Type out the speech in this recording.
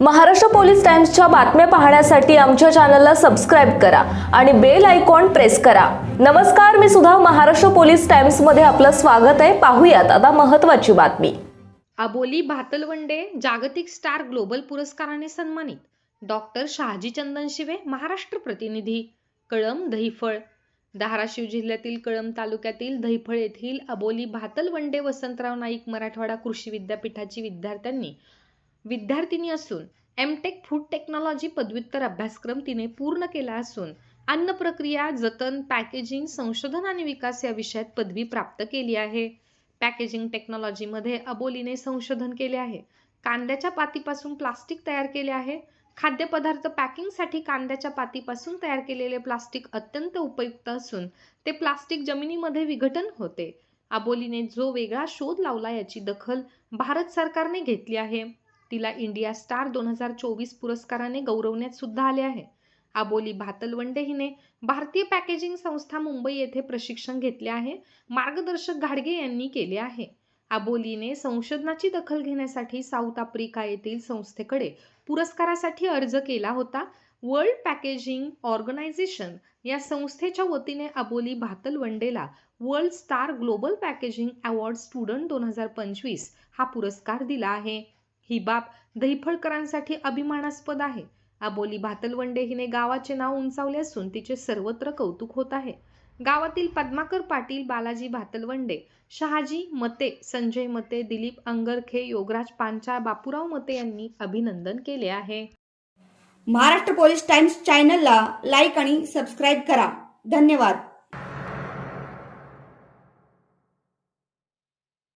Maharashtra police टाइम्सच्या बातम्या पाहण्यासाठी आमच्या चॅनलला सबस्क्राईब करा आणि बेल आयकॉन प्रेस करा. नमस्कार मी सुद्धा महाराष्ट्र पोलीस टाइम्समध्ये आपलं स्वागत आहे. पाहूयात आता महत्वाची बातमी. अबोली भातलवंडे जागतिक स्टार ग्लोबल पुरस्काराने सन्मानित. डॉक्टर शहाजी चंदन शिवे महाराष्ट्र प्रतिनिधी. कळम दहिफळ. धाराशिव जिल्ह्यातील कळम तालुक्यातील दहिफळ येथील अबोली भातलवंडे वसंतराव नाईक मराठवाडा कृषी विद्यापीठाची विद्यार्थ्यांनी विद्यार्थिनी असून एम टेक फूड टेक्नॉलॉजी पदव्युत्तर अभ्यासक्रम तिने पूर्ण केला असून अन्न प्रक्रिया जतन पॅकेजिंग संशोधन आणि विकास या विषयात पदवी प्राप्त केली आहे. पॅकेजिंग टेक्नॉलॉजीमध्ये अबोलीने संशोधन केले आहे. कांद्याच्या पातीपासून प्लास्टिक तयार केले आहे. खाद्यपदार्थ पॅकिंगसाठी कांद्याच्या पातीपासून तयार केलेले प्लास्टिक अत्यंत उपयुक्त असून ते प्लास्टिक जमिनीमध्ये विघटन होते. अबोलीने जो वेगळा शोध लावला याची दखल भारत सरकारने घेतली आहे. तिला इंडिया स्टार दोन हजार चोवीस पुरस्काराने गौरवण्यात सुद्धा आले आहे. आबोली भातलवंडे हिने भारतीय पॅकेजिंग संस्था मुंबई येथे प्रशिक्षण घेतले आहे. मार्गदर्शक घाडगे यांनी केले आहे. आबोलीने संशोधनाची दखल घेण्यासाठी साऊथ आफ्रिका येथील संस्थेकडे पुरस्कारासाठी अर्ज केला होता. वर्ल्ड पॅकेजिंग ऑर्गनायझेशन या संस्थेच्या वतीने Aboli भातलवंडेला world star global packaging award student दोन हजार पंचवीस हा पुरस्कार दिला आहे. ही बाब दहिफळकरांसाठी अभिमानास्पद आहे. अबोली भातलवंडे हिने गावाचे नाव उंचावले असून तिचे सर्वत्र कौतुक होत आहे. गावातील पद्माकर पाटील बालाजी भातलवंडे शहाजी मते संजय मते दिलीप अंगरखे योगराज पांचाळ बापूराव मते यांनी अभिनंदन केले आहे. महाराष्ट्र पोलीस टाइम्स चॅनलला लाईक आणि सबस्क्राईब करा. धन्यवाद.